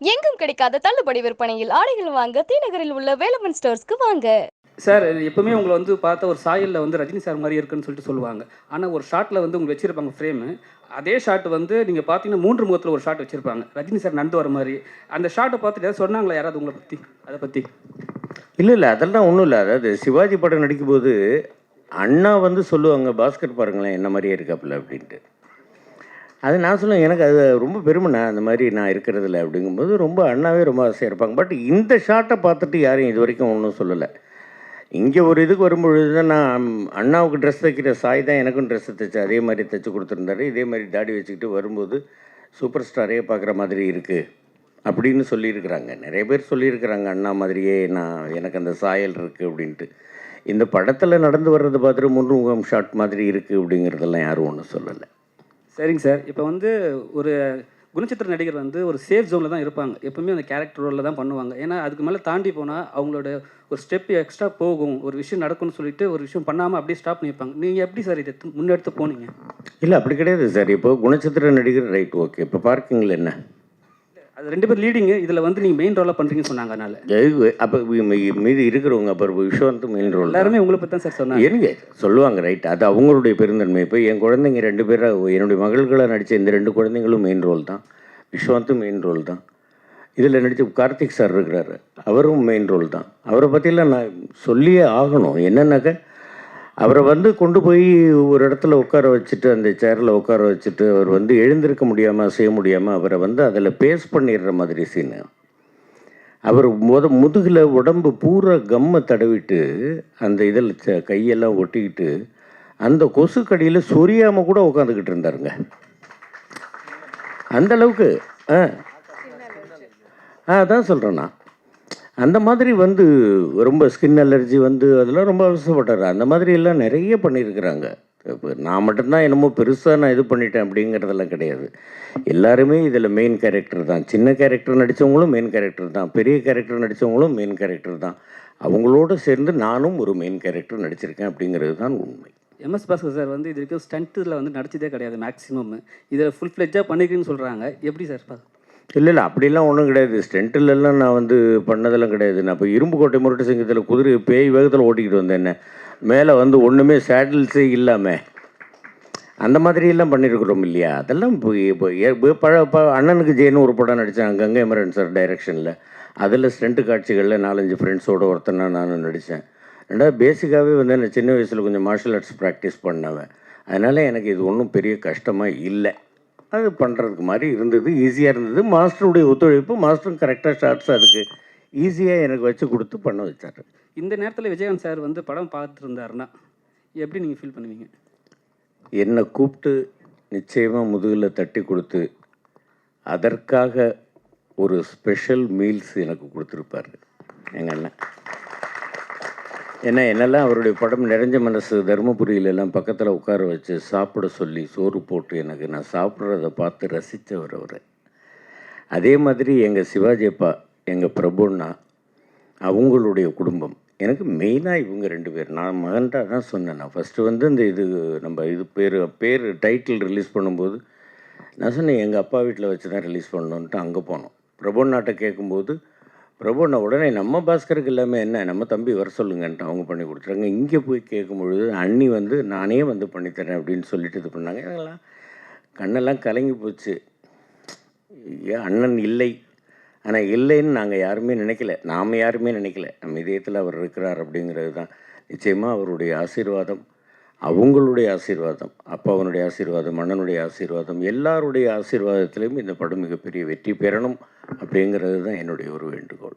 எங்கும் கிடைக்காத தள்ளுபடி விற்பனையில் ஆடைகள் வாங்க தீநகரில் உள்ள வேலமன் ஸ்டோர்ஸ்க்கு வாங்க. சார் எப்பவுமே உங்களை வந்து பார்த்த ஒரு சாயலில் வந்து ரஜினி சார் மாதிரி இருக்குன்னு சொல்லிட்டு சொல்லுவாங்க. ஆனால் ஒரு ஷாட்டில் வந்து உங்க வச்சிருப்பாங்க ஃப்ரேமு அதே ஷாட் வந்து நீங்கள் பார்த்தீங்கன்னா மூன்று முகத்தில் ஒரு ஷாட் வச்சிருப்பாங்க. ரஜினி சார் நடந்து வர மாதிரி. அந்த ஷாட்டை பார்த்துட்டு ஏதாவது சொன்னாங்களா? யாராவது உங்களை பற்றி அதை பற்றி இல்லை இல்லை. அதெல்லாம் ஒன்றும் இல்லை. அதாவது சிவாஜி படம் நடிக்கும்போது அண்ணா வந்து சொல்லுவாங்க பாஸ்கர் பாருங்களேன் என்ன மாதிரியே இருக்காப்புல அப்படின்ட்டு. அது நான் சொல்லுவேன் எனக்கு அது ரொம்ப பெருமைண்ணா அந்த மாதிரி நான் இருக்கிறதில்ல அப்படிங்கும்போது ரொம்ப அண்ணாவே ரொம்ப ஆசையாக இருப்பாங்க. பட் இந்த ஷாட்டை பார்த்துட்டு யாரும் இது வரைக்கும் ஒன்றும் சொல்லலை. இங்கே ஒரு இதுக்கு வரும்பொழுது தான் நான் அண்ணாவுக்கு ட்ரெஸ் தைக்கிற சாய் தான் எனக்கும் ட்ரெஸ் தைச்சு அதே மாதிரி தைச்சு கொடுத்துருந்தாரு. இதே மாதிரி தாடி வச்சுக்கிட்டு வரும்போது சூப்பர் ஸ்டாரே பார்க்குற மாதிரி இருக்குது அப்படின்னு சொல்லியிருக்கிறாங்க. நிறைய பேர் சொல்லியிருக்கிறாங்க அண்ணா மாதிரியே நான் எனக்கு அந்த சாயல் இருக்குது அப்படின்ட்டு. இந்த படத்தில் நடந்து வர்றது பார்த்துட்டு முன்முகம் ஷாட் மாதிரி இருக்குது அப்படிங்கிறதெல்லாம் யாரும் ஒன்றும் சொல்லலை. சரிங்க சார். இப்போ வந்து ஒரு குணச்சித்திர நடிகர் வந்து ஒரு சேஃப் ஜோனில் தான் இருப்பாங்க. எப்பவுமே அந்த கேரக்டர் ரோலில் தான் பண்ணுவாங்க. ஏன்னா அதுக்கு மேலே தாண்டி போனால் அவங்களோட ஒரு ஸ்டெப் எக்ஸ்ட்ரா போகும். ஒரு விஷயம் நடக்கும்னு சொல்லிட்டு ஒரு விஷயம் பண்ணாமல் அப்படியே ஸ்டாப் பண்ணியிருப்பாங்க நீங்கள் எப்படி சார் இதை முன்னெடுத்து போனீங்க? இல்லை அப்படி கிடையாது சார். இப்போ குணச்சித்திர நடிகர் ரைட் ஓகே இப்போ பார்க்கிங்கில் என்ன? அது ரெண்டு பேர் லீடிங்கு இதில் வந்து நீங்கள் மெயின் ரோலாக பண்ணுறீங்கன்னு சொன்னாங்க அதனால. அப்போ மீதி இருக்கிறவங்க அப்போ விஸ்வந்த் மெயின் ரோல் எல்லாருமே உங்களை பற்றி தான் சார் சொன்னாங்க. எனக்கு சொல்லுவாங்க ரைட் அது அவங்களுடைய பெருந்தன்மை. இப்போ என் குழந்தைங்க ரெண்டு பேரை என்னுடைய மகள்களாக நடித்த இந்த ரெண்டு குழந்தைங்களும் மெயின் ரோல் தான் விஸ்வந்தும் மெயின் ரோல் தான் இதில் நடித்த கார்த்திக் சார் இருக்கிறாரு. அவரும் மெயின் ரோல் தான் அவரை பற்றிலாம் நான் சொல்லியே ஆகணும். என்னன்னாக்க அவரை வந்து கொண்டு போய் ஒரு இடத்துல உட்கார வச்சுட்டு அந்த சேரில் உட்கார வச்சுட்டு அவர் வந்து எழுந்திருக்க முடியாமல் செய்ய முடியாமல் அவரை வந்து அதில் பேஸ் பண்ணிடுற மாதிரி சீனு அவர் முத முதுகில் உடம்பு பூரா கம்மை தடவிட்டு அந்த இதில் கையெல்லாம் ஒட்டிக்கிட்டு அந்த கொசுக்கடியில் சொரியாமல் கூட உட்காந்துக்கிட்டு இருந்தாருங்க. அந்த அளவுக்கு ஆ. ஆ அதான் சொல்கிறேன் நான். அந்த மாதிரி வந்து ரொம்ப ஸ்கின் அலர்ஜி வந்து அதெல்லாம் ரொம்ப அவசரப்பட்டார். அந்த மாதிரி எல்லாம் நிறைய பண்ணியிருக்கிறாங்க. இப்போ நான் மட்டும்தான் என்னமோ பெருசாக நான் இது பண்ணிட்டேன் அப்படிங்கிறதெல்லாம் கிடையாது. எல்லாருமே இதில் மெயின் கேரக்டர் தான். சின்ன கேரக்டர் நடித்தவங்களும் மெயின் கேரக்டர் தான். பெரிய கேரக்டர் நடித்தவங்களும் மெயின் கேரக்டர் தான். அவங்களோட சேர்ந்து நானும் ஒரு மெயின் கேரக்டர் நடிச்சிருக்கேன் அப்படிங்கிறது தான் உண்மை. எம்எஸ் பாஸ்கர் சார் வந்து இது வரைக்கும் ஸ்டண்ட்டில் வந்து நடிச்சதே கிடையாது மேக்ஸிமம் இதில் ஃபுல் ஃப்ளெஜ்ஜாக பண்ணிக்கிறேன்னு சொல்கிறாங்க எப்படி சார் இல்லை இல்லை. அப்படிலாம் ஒன்றும் கிடையாது. ஸ்டென்ட்டிலெல்லாம் நான் வந்து பண்ணதெல்லாம் கிடையாது. நான் இப்போ இரும்பு கோட்டை முரட்டு சிங்கத்தில் குதிரை பேய் வேகத்தில் ஓட்டிக்கிட்டு வந்தேன். என்ன? மேலே வந்து ஒன்றுமே சேடில்ஸே இல்லாமல் அந்த மாதிரியெல்லாம் பண்ணியிருக்கிறோம் இல்லையா? அதெல்லாம் இப்போ இப்போ ஏ- பழ ப அண்ணனுக்கு ஜெயின்னு ஒரு படம் நடித்தேன் கங்கை மரன் சார் டைரக்ஷனில் அதில் ஸ்டென்ட் காட்சிகளில் நாலஞ்சு ஃப்ரெண்ட்ஸோட ஒருத்தனா நானும் நடித்தேன் ரெண்டாவது பேசிக்காகவே வந்து நான் சின்ன வயசில் கொஞ்சம் மார்ஷல் ஆர்ட்ஸ் ப்ராக்டிஸ் பண்ணவன். அதனால் எனக்கு இது ஒன்றும் பெரிய கஷ்டமாக இல்லை. அது பண்ணுறதுக்கு மாதிரி இருந்தது ஈஸியாக இருந்தது. மாஸ்டருடைய ஒத்துழைப்பு மாஸ்டரும் கரெக்டாக ஷார்ட்ஸ் அதுக்கு ஈஸியாக எனக்கு வச்சு கொடுத்து பண்ண வச்சார். இந்த நேரத்தில் விஜயகாந்த் சார் வந்து படம் பார்த்துட்டு இருந்தாருன்னா எப்படி நீங்கள் ஃபீல் பண்ணுவீங்க? என்னை கூப்பிட்டு நிச்சயமாக முதுகில் தட்டி கொடுத்து அதற்காக ஒரு ஸ்பெஷல் மீல்ஸ் எனக்கு கொடுத்துருப்பாரு எங்கள் அண்ணன். ஏன்னா என்னெல்லாம் அவருடைய படம் நிறைஞ்ச மனசு தருமபுரியிலெல்லாம் பக்கத்தில் உட்கார வச்சு சாப்பிட சொல்லி சோறு போட்டு எனக்கு நான் சாப்பிட்றத பார்த்து ரசித்தவர் அவர். அதே மாதிரி எங்கள் சிவாஜி அப்பா எங்கள் பிரபுண்ணா அவங்களுடைய குடும்பம். எனக்கு மெயினாக இவங்க ரெண்டு பேர். நான் மகன்கிட்ட தான் சொன்னேன். நான் ஃபஸ்ட்டு வந்து இந்த இது நம்ம இது பேர் பேர் டைட்டில் ரிலீஸ் பண்ணும்போது நான் சொன்னேன் எங்கள் அப்பா வீட்டில் வச்சு தான் ரிலீஸ் பண்ணணுன்ட்டு அங்கே போனோம். பிரபுண்ணாட்ட கேட்கும்போது பிரபுண்ணா உடனே நம்ம பாஸ்கருக்கு எல்லாமே என்ன? நம்ம தம்பி வர சொல்லுங்கன்ட்டு அவங்க பண்ணி கொடுத்துறாங்க இங்கே போய் கேட்கும் பொழுது அண்ணி வந்து நானே வந்து பண்ணித்தரேன் அப்படின்னு சொல்லிட்டு இது பண்ணாங்க. அதெல்லாம் கண்ணெல்லாம் கலங்கி போச்சு. ஏன் அண்ணன் இல்லை. ஆனால் இல்லைன்னு நாங்கள் யாருமே நினைக்கல. நாம் யாருமே நினைக்கல. நம்ம இதயத்தில் அவர் இருக்கிறார் அப்படிங்கிறது தான். நிச்சயமாக அவருடைய ஆசீர்வாதம். அவங்களுடைய ஆசீர்வாதம் அப்பாவனுடைய ஆசீர்வாதம் அண்ணனுடைய ஆசீர்வாதம் எல்லாருடைய ஆசீர்வாதத்திலையும் இந்த படம் மிகப்பெரிய வெற்றி பெறணும் அப்படிங்கிறது தான் என்னுடைய ஒரு வேண்டுகோள்.